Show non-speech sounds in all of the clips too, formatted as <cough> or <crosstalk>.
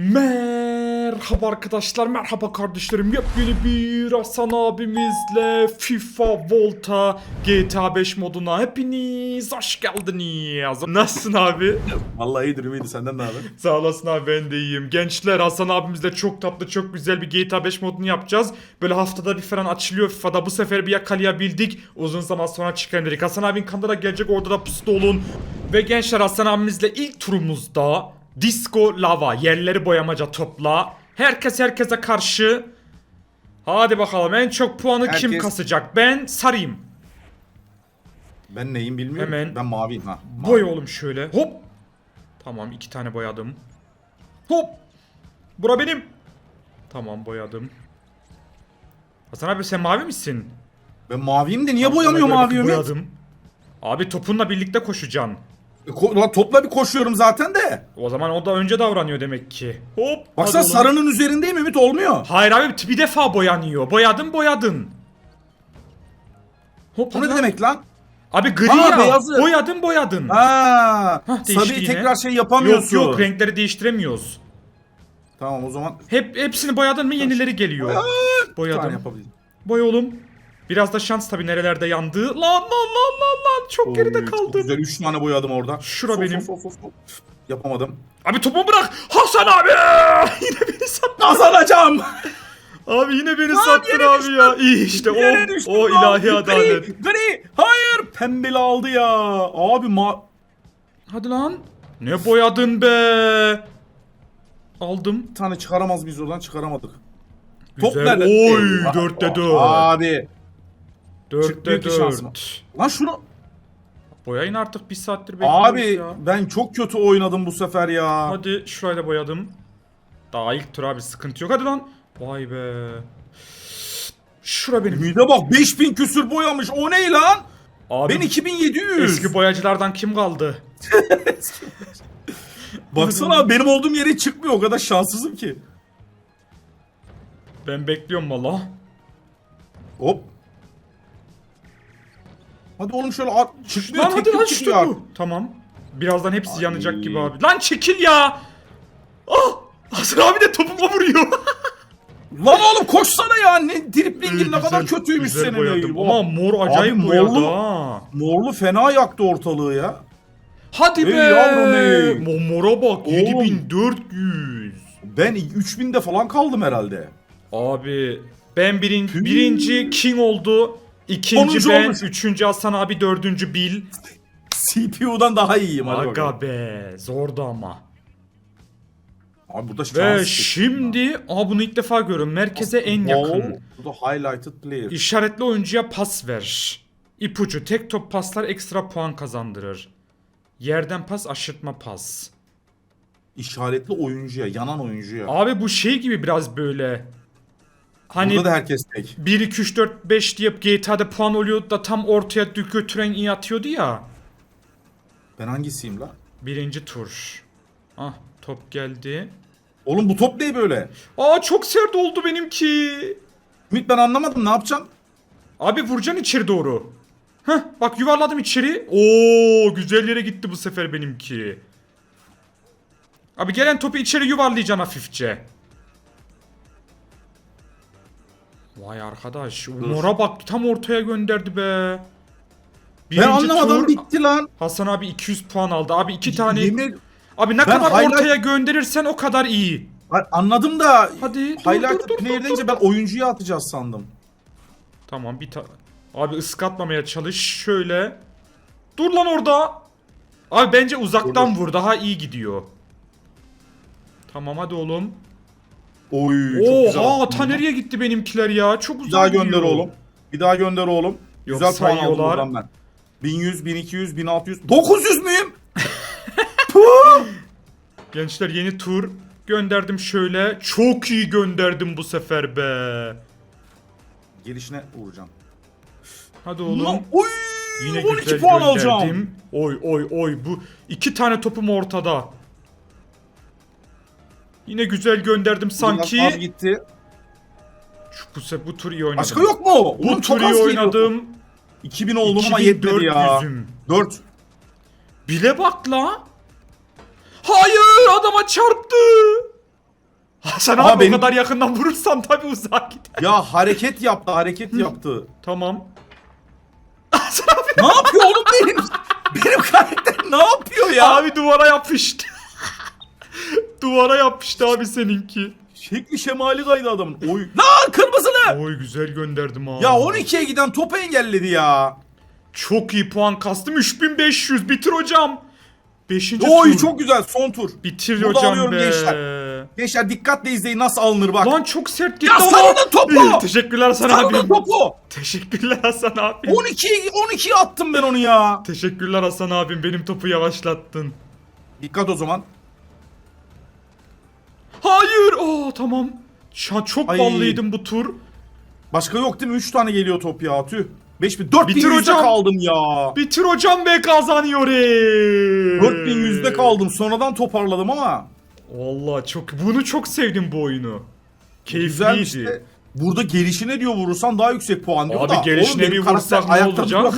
Merhaba arkadaşlar, merhaba kardeşlerim. Yepyeni bir Hasan abimizle FIFA Volta GTA 5 moduna hepiniz hoş geldiniz. Nasılsın abi? Vallahi iyidir ümidi senden ne haber? Sağ olasın abi ben de iyiyim. Gençler Hasan abimizle çok tatlı çok güzel bir GTA 5 modunu yapacağız. Böyle haftada bir falan açılıyor FIFA'da. Bu sefer bir yakalayabildik. Uzun zaman sonra çıkan dedik. Hasan abinin kanalına gelecek orada da pusuda olun. Ve gençler Hasan abimizle ilk turumuzda Disco Lava yerleri boyamaca topla. Herkes herkese karşı. Hadi bakalım en çok puanı kim Herkes- kasacak? Ben sarayım. Ben neyim bilmiyorum. Hemen. Ben maviyim ha. Mavi. Boy oğlum şöyle. Hop. Tamam iki tane boyadım. Hop. Bura benim. Tamam boyadım. Hasan abi sen mavi misin? Ben maviyim de niye Ona boyamıyor göre mavi bakın Ümit? Boyadım. Abi topunla birlikte koşacaksın. E, ko- lan topla bir koşuyorum zaten de. O zaman o da önce davranıyor demek ki. Hop. Baksana hadi oğlum. sarının üzerindeyim Ümit olmuyor. Hayır abi bir defa boyanıyor. Boyadın boyadın. Hop. Hadi ne lan. demek lan? Abi gri Ha, ya. beyazı. Boyadın boyadın. Ha, Hah, değişti yine. tekrar şey yok yapamıyorsun. yok renkleri değiştiremiyoruz. Tamam o zaman Hep hepsini boyadın mı yenileri geliyor. bir tane Boyadım. yapabilirim. Boy oğlum. Biraz da şans tabi nerelerde yandı. Lan lan lan lan lan çok geride kaldım. Güzel 3 tane boyadım orada. Şura Sol, benim. sol, sol, sol. Yapamadım. Abi topumu bırak. Hasan abi. <laughs> yine beni sattın. Kazanacağım. Abi yine beni Lan sattın yere abi ya. İyi işte Yere o düştüm o lan. ilahi Gri, adalet. Gri. Hayır. Pembeli aldı ya. Abi ma... Hadi lan. Ne boyadın be. Aldım. Bir tane çıkaramaz mıyız oradan çıkaramadık. Top Güzel. nerede? Oy Eyvah. dörtte dört. Abi. Dörtte çıkmıyor ki şansıma. dört. Lan şunu. Boyayın artık bir saattir bekliyoruz Abi ya. ben çok kötü oynadım bu sefer ya. Hadi şurayı da boyadım. Daha ilk tur abi sıkıntı yok. Hadi lan. Vay be. Şura benim. Mide bak 5000 küsür boyamış. O ne lan? Abi Ben 2700. eski boyacılardan kim kaldı? <laughs> Baksana benim olduğum yere çıkmıyor. O kadar şanssızım ki. Ben bekliyorum valla. Hop. Hadi oğlum şöyle at. Çıkmıyor. Lan hadi lan çıkıyor. bu. Tamam. Birazdan hepsi Ay. yanacak gibi abi. Lan çekil ya. Ah! Hasan abi de topuma vuruyor. <laughs> Lan oğlum koşsana ya. Ne driplingin ne kadar kötüymüş güzel senin. boyadım. Ama mor acayip Abi boyadı morlu- ha. Morlu fena yaktı ortalığı ya. Hadi Ey be. yavrum ey. Mo- Mora bak Oğlum. 7400. Ben 3000'de falan kaldım herhalde. Abi ben birin, birinci King oldu. İkinci Sonuncu ben, olmuş. üçüncü Hasan abi, dördüncü Bill. CPU'dan daha iyiyim hadi bakalım. Aga be zordu ama. Abi burada. Ve şimdi aa bunu ilk defa görüyorum. Merkeze en yakın. Bu da highlighted player. İşaretli oyuncuya pas ver. İpucu tek top paslar ekstra puan kazandırır. Yerden pas aşırtma pas. İşaretli oyuncuya, yanan oyuncuya. Abi bu şey gibi biraz böyle. Hani Burada da herkes tek. 1 2 3 4 5 diye GTA'da puan oluyordu da tam ortaya götüren iyi atıyordu ya. Ben hangisiyim la? Birinci tur. Ah top geldi. Oğlum bu top ne böyle? Aa çok sert oldu benimki. Ümit ben anlamadım ne yapacaksın? Abi vuracaksın içeri doğru. Heh bak yuvarladım içeri. Oo güzel yere gitti bu sefer benimki. Abi gelen topu içeri yuvarlayacaksın hafifçe. Vay arkadaş. Mora bak tam ortaya gönderdi be. Ben anlamadım tur, bitti lan. Hasan abi 200 puan aldı. Abi iki tane. Yemin- Abi ne Ben kadar highlight- ortaya gönderirsen o kadar iyi. Anladım da Hadi, dur, dur, player deyince ben oyuncuya atacağız sandım. Tamam bir ta... Abi ıskatmamaya çalış. Şöyle. Dur lan orada. Abi bence uzaktan Dur, vur. Daha iyi gidiyor. Tamam hadi oğlum. Oy çok güzel. Oha ta nereye gitti benimkiler ya? Çok Bir uzağa daha gidiyor. gönder oğlum. Bir daha gönder oğlum. Yok, güzel puan aldım sayıyorlar. ben. 1100, 1200, 1600, 900 müyüm? <laughs> Gençler yeni tur. Gönderdim şöyle. Çok iyi gönderdim bu sefer be. Gelişine vuracağım. Hadi oğlum. Oy! Yine 12 güzel puan gönderdim. alacağım. Oy oy oy bu iki tane topum ortada. Yine güzel gönderdim sanki. Biraz az gitti. Şu, bu, se- bu tur iyi oynadım. Başka yok mu? Bu Oğlum tur iyi az geliyor. oynadım. 2000 oldum ama yetmedi ya. 2400'üm. 4. Bile bak la. Hayır adama çarptı. Hasan Ama abi benim- o kadar yakından vurursan tabii uzağa gider. Ya hareket yaptı hareket yaptı. Tamam. Hasan abi. ne yapıyor oğlum benim? <laughs> Benim karakter ne yapıyor ya? Abi duvara yapıştı. Duvara yapıştı abi seninki. Şekli şemali kaydı adamın. Oy. Lan kırmızılı. Oy güzel gönderdim ha. Ya 12'ye giden topu engelledi ya. Çok iyi puan kastım 3500 bitir hocam. 5. Oy tur. çok güzel son tur. Bitir Burada hocam alıyorum be. gençler. Gençler dikkatle izleyin nasıl alınır bak. Lan çok sert gitti Ya sarının topu! Teşekkürler Hasan Sarının abi. topu. Teşekkürler Hasan abi. 12 12 attım ben onu ya. Teşekkürler Hasan abim benim topu yavaşlattın. Dikkat o zaman. Hayır. Aa tamam. An çok Ay. ballıydım bu tur. Başka yok değil mi? 3 tane geliyor top ya tüh. 5000 4100'de Bitir hocam. kaldım ya. Bitir hocam be kazanıyor. 4100'de kaldım. Sonradan toparladım ama. Vallahi çok bunu çok sevdim bu oyunu. Keyifliydi. de. Burada gelişine diyor vurursan daha yüksek puan diyor Abi da. gelişine oğlum bir vursak ne ayakta olacak?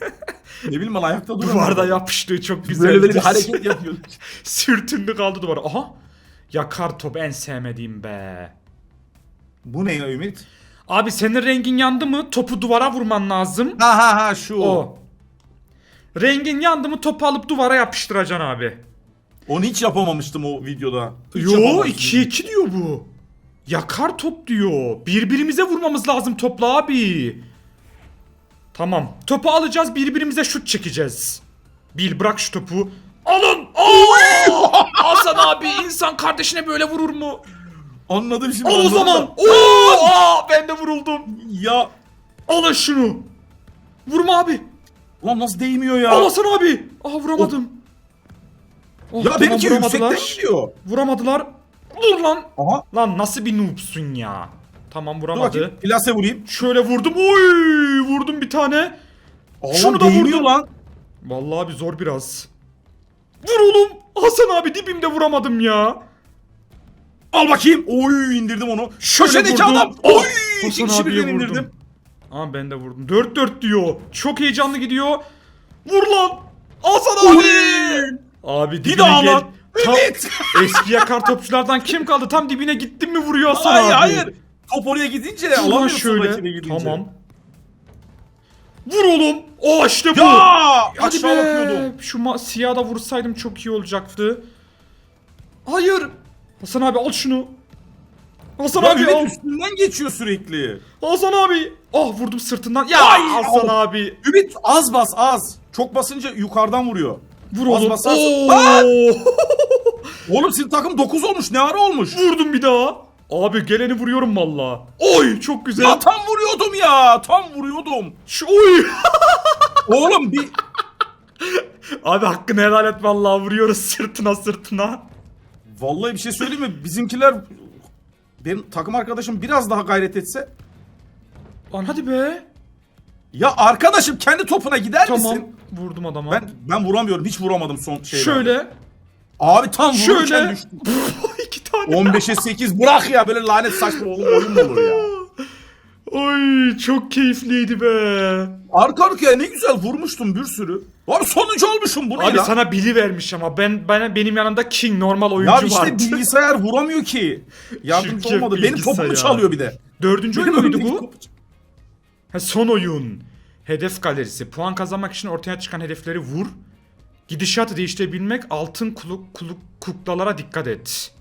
<laughs> ne bileyim ben ayakta duramıyorum. Duvarda yapıştığı çok güzel. Böyle böyle bir hareket yapıyor. <laughs> Sürtündü kaldı duvara. Aha. Yakar top en sevmediğim be. Bu ne ya Ümit? Abi senin rengin yandı mı topu duvara vurman lazım. Ha ha ha şu. O. Rengin yandı mı topu alıp duvara yapıştıracaksın abi. Onu hiç yapamamıştım o videoda. Hiç Yo yapamamıştım. 2-2 diyor bu. Yakar top diyor. Birbirimize vurmamız lazım topla abi. Tamam. Topu alacağız birbirimize şut çekeceğiz. Bil bırak şu topu. Alın. Aa! <laughs> Hasan abi insan kardeşine böyle vurur mu? Anladım şimdi. Al o anladım zaman. Oo! Aa, ben de vuruldum. Ya. Alın şunu. Vurma abi. Ulan nasıl değmiyor ya? Al Hasan abi. Aa vuramadım. Oh, ya tamam, benimki vuramadılar. yüksekten gidiyor. Vuramadılar. Vur lan. Aha. Lan nasıl bir noobsun ya. Tamam Dur vuramadı. bakayım. Plase vurayım. Şöyle vurdum. Oy! Vurdum bir tane. Aa, Şunu da değmiyor vurdum. lan. Vallahi abi zor biraz. Vur oğlum. Hasan abi dibimde vuramadım ya. Al bakayım. Oy indirdim onu. Köşedeki vurdum. adam. Ah, Oy. İki Hasan kişi abiye birden vurdum. indirdim. Aa ben de vurdum. 4-4 diyor. Çok heyecanlı gidiyor. Vur lan. Hasan abi. Oy. Abi dibine Bir gel. lan. Tam Evet. <laughs> eski yakar topçulardan kim kaldı? Tam dibine gittin mi vuruyor Hasan Hayır abi. hayır. Top oraya gidince alamıyorsun şöyle. gidince. Tamam. Vur oğlum. O işte bu. Ya Hadi aşağı be. bakıyordum. Şu ma- siyah da vursaydım çok iyi olacaktı. Hayır. Hasan abi al şunu. Hasan Ya abi Ümit al. üstünden geçiyor sürekli. Hasan abi. Ah vurdum sırtından. Ya Ay, Hasan al. abi. Ümit az bas az. Çok basınca yukarıdan vuruyor. Vur Az oğlum. bas, az. Oo. <laughs> Oğlum sizin takım 9 olmuş. Ne ara olmuş? Vurdum bir daha. Abi geleni vuruyorum valla. Oy çok güzel. Ya tam vuruyordum ya. Tam vuruyordum. Şu oy. <laughs> Oğlum bir abi hakkını helal et vallahi vuruyoruz sırtına sırtına. Vallahi bir şey söyleyeyim mi? Bizimkiler benim takım arkadaşım biraz daha gayret etse. Lan hadi be. Ya arkadaşım kendi topuna gider Tamam. misin? Vurdum adama. Ben ben vuramıyorum. Hiç vuramadım son şeyde. Şöyle. Abi tam vururken Şöyle. düştüm. <laughs> İki tane. 15'e 8 bırak ya böyle lanet saçma oğlum oyun mu olur ya? Oy çok keyifliydi be. Arka arkaya ne güzel vurmuştum bir sürü. Abi sonuncu olmuşum bu ne Abi lan? sana bili vermiş ama ben bana benim yanımda King normal oyuncu Ya işte vardı. bilgisayar vuramıyor ki. Yardımcı Şirket olmadı. Benim topumu çalıyor bir de. Dördüncü oyun Benim muydu önümdeki bu? Ha, son oyun. Hedef galerisi. Puan kazanmak için ortaya çıkan hedefleri vur. Gidişatı değiştirebilmek altın kuluk, kuluk, kuklalara dikkat et.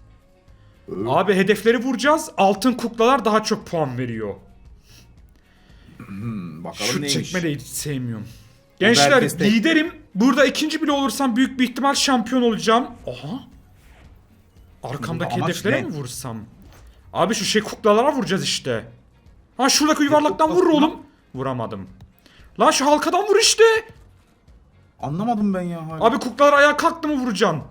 Abi hedefleri vuracağız. Altın kuklalar daha çok puan veriyor. Bakalım Şut neymiş. çekme de hiç sevmiyorum. Gençler herkes de- liderim. Burada ikinci bile olursam büyük bir ihtimal şampiyon olacağım. Aha. Arkamdaki amaç hedeflere ne? mi vursam? Abi şu şey kuklalara vuracağız işte. Ha şuradaki yuvarlaktan vur kuklasına? oğlum. Vuramadım. Lan şu halkadan vur işte. Anlamadım ben ya. hala. Abi kuklalar ayağa kalktı mı vuracaksın.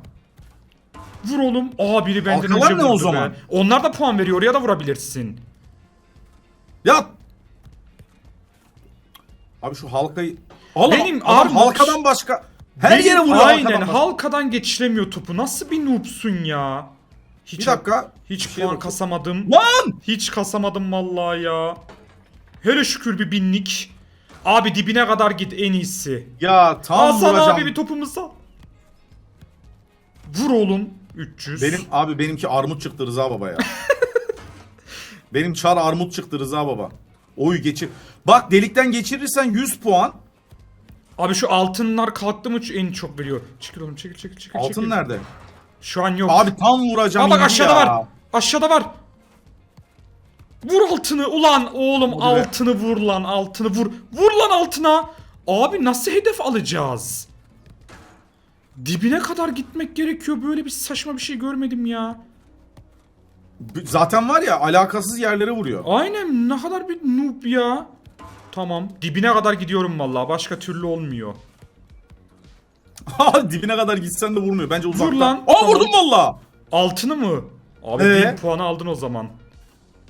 Vur oğlum. Aa biri benden Halkalar önce ne o vurdu be. zaman? Onlar da puan veriyor. Oraya da vurabilirsin. Ya. Abi şu halkayı... Oğlum, Benim armut- halkadan başka... Her Benim- yere vuruyor Aynen halkadan başka. halkadan geçişlemiyor topu. Nasıl bir noobsun ya? Hiç Bir dakika. Hiç Bir şeye puan bakayım. kasamadım. Lan! Hiç kasamadım vallahi ya. Hele şükür bir binlik. Abi dibine kadar git en iyisi. Ya tam Hasan vuracağım. abi bir topumuzu al. Vur oğlum. 300. Benim abi benimki armut çıktı Rıza baba ya. <laughs> Benim çar armut çıktı Rıza baba. Oy geçir. Bak delikten geçirirsen 100 puan. Abi şu altınlar kalktı mı en çok veriyor. Çekil oğlum çekil çekil çekil. Altın çekil. nerede? Şu an yok. Abi tam vuracağım. Aa bak aşağıda ya. var. Aşağıda var. Vur altını ulan oğlum Hadi be. altını vur lan altını vur. Vur lan altına. Abi nasıl hedef alacağız? Dibine kadar gitmek gerekiyor. Böyle bir saçma bir şey görmedim ya. Zaten var ya alakasız yerlere vuruyor. Aynen ne kadar bir noob ya. Tamam dibine kadar gidiyorum vallahi başka türlü olmuyor. <laughs> Dibine kadar gitsen de vurmuyor. Bence uzaktan. lan. Aa Tamam. vurdum valla. Altını mı? Abi Ee? 1000 puanı aldın o zaman.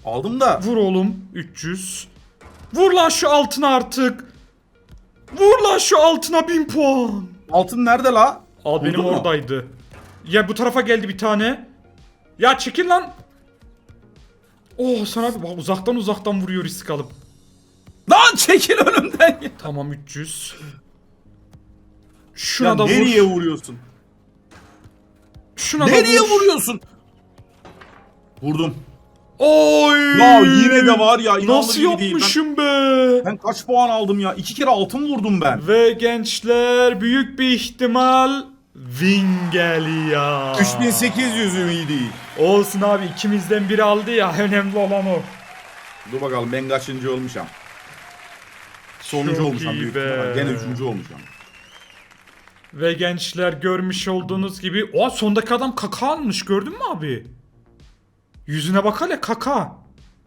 Aldım da. Vur oğlum 300. Vur lan şu altına artık. Vur lan şu altına 1000 puan. Altın nerede la? Al benim mu? oradaydı. Ya bu tarafa geldi bir tane. Ya çekil lan. Oh sana abi bak uzaktan uzaktan vuruyor risk alıp. Lan çekil önümden ya. Tamam 300. Şuna Ya da nereye vur. vuruyorsun? Şuna da Nereye vur. vuruyorsun? Vurdum. Oy! Ya yine de var ya, Nasıl yapmışım be? Ben kaç puan aldım ya? İki kere altın vurdum ben. Ve gençler büyük bir ihtimal win geliyor. 3800 ümidi. Olsun abi ikimizden biri aldı ya <laughs> önemli olan o. Dur bakalım ben kaçıncı olmuşam. Sonuncu Çok olmuşam iyi büyük be. ihtimal. Gene üçüncü olmuşam. Ve gençler görmüş olduğunuz gibi o sondaki adam kaka almış gördün mü abi? Yüzüne bak hele kaka.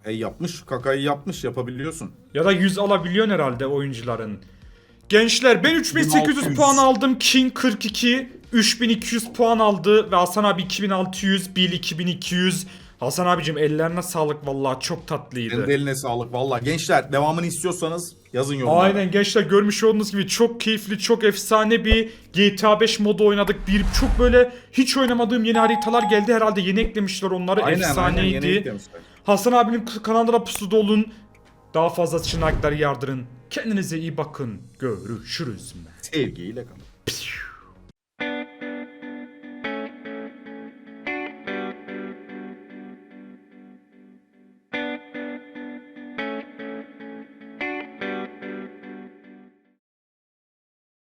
E yapmış kakayı yapmış yapabiliyorsun. Ya da 100 alabiliyorsun herhalde oyuncuların. Gençler ben 3800 1600. puan aldım. King 42 3200 puan aldı ve Hasan abi 2600, Bill 2200. Hasan abicim ellerine sağlık vallahi çok tatlıydı. Senin de eline sağlık valla. Gençler devamını istiyorsanız yazın yorumlara. Aynen gençler görmüş olduğunuz gibi çok keyifli, çok efsane bir GTA 5 modu oynadık. Bir çok böyle hiç oynamadığım yeni haritalar geldi herhalde yeni eklemişler onları. Aynen, aynen, Efsaneydi. yeni eklemişler. Hasan abinin kanalına da pusuda olun. Daha fazla çınaklar yardırın. Kendinize iyi bakın. Görüşürüz. Sevgiyle kalın. Pişt.